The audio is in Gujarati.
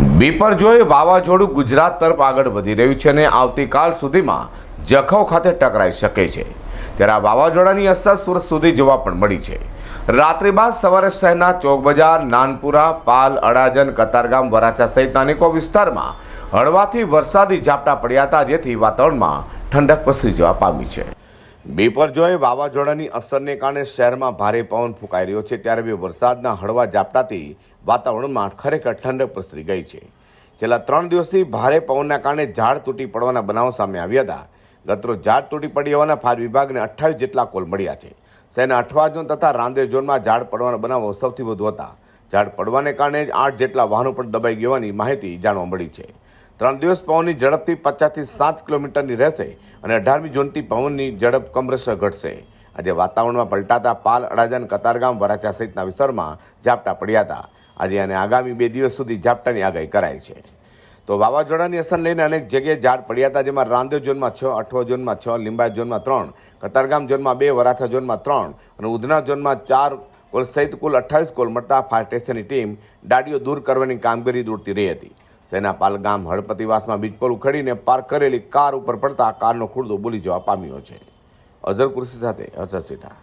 બીપરજોય વાવાઝોડું ગુજરાત તરફ આગળ વધી રહ્યું છે અને આવતીકાલ સુધીમાં જખૌ ખાતે ટકરાઈ શકે છે. ત્યારે આ વાવાઝોડાની અસર સુરત સુધી જોવા પણ મળી છે. રાત્રિ બાદ સવારે શહેરના ચોક બજાર નાનપુરા, પાલ, અડાજન, કતારગામ, વરાછા સહિત અનેકો વિસ્તારમાં હળવાથી વરસાદી ઝાપટા પડ્યા હતા, જેથી વાતાવરણમાં ઠંડક પસરી જવા પામી છે. બેપરજોય વાવાઝોડાની અસરને કારણે શહેરમાં ભારે પવન ફૂંકાઈ રહ્યો છે, ત્યારે બી વરસાદના હળવા ઝાપટાથી વાતાવરણમાં ખરેખર ઠંડક પ્રસરી ગઈ છે. છેલ્લા ત્રણ દિવસથી ભારે પવનના કારણે ઝાડ તૂટી પડવાના બનાવો સામે આવ્યા હતા. ગતરોજ ઝાડ તૂટી પડી હોવાના ફાયર વિભાગને અઠ્ઠાવીસ જેટલા કોલ મળ્યા છે. શહેરના અઠવા ઝોન તથા રાંદેર ઝોનમાં ઝાડ પડવાના બનાવો સૌથી વધુ હતા. ઝાડ પડવાને કારણે જ આઠ જેટલા વાહનો પણ દબાઈ ગયાની માહિતી જાણવા મળી છે. ત્રણ દિવસ પવનની ઝડપથી પચાસથી સાત કિલોમીટરની રહેશે અને અઢારમી જૂનથી પવનની ઝડપ કમરસર ઘટશે. આજે વાતાવરણમાં પલટાતા પાલ અડાજન કતારગામ, વરાછા સહિતના વિસ્તારમાં ઝાપટા પડ્યા હતા. આજે અને આગામી બે દિવસ સુધી ઝાપટાની આગાહી કરાઈ છે. તો વાવાઝોડાની અસર લઈને અનેક જગ્યાએ ઝાડ પડ્યા હતા, જેમાં રાંદેવ ઝોનમાં છ, અઠવા ઝોનમાં છ લીંબાયત ઝોનમાં ત્રણ, કતારગામ ઝોનમાં બે, વરાછા ઝોનમાં ત્રણ અને ઉધના ઝોનમાં ચાર કુલ સહિત કુલ અઠ્ઠાવીસ કોલ મળતા ફાયર સ્ટેશનની ટીમ ડાડીઓ દૂર કરવાની કામગીરી દોડતી રહી હતી. સેના પાલગામ હળપતિવાસમાં બીજ પર ઉખડીને પાર્ક કરેલી કાર ઉપર પડતા કારનો ખુરદો બોલી જવા પામ્યો છે. અઝર કુર્સી સાથે અઝર સેઠા.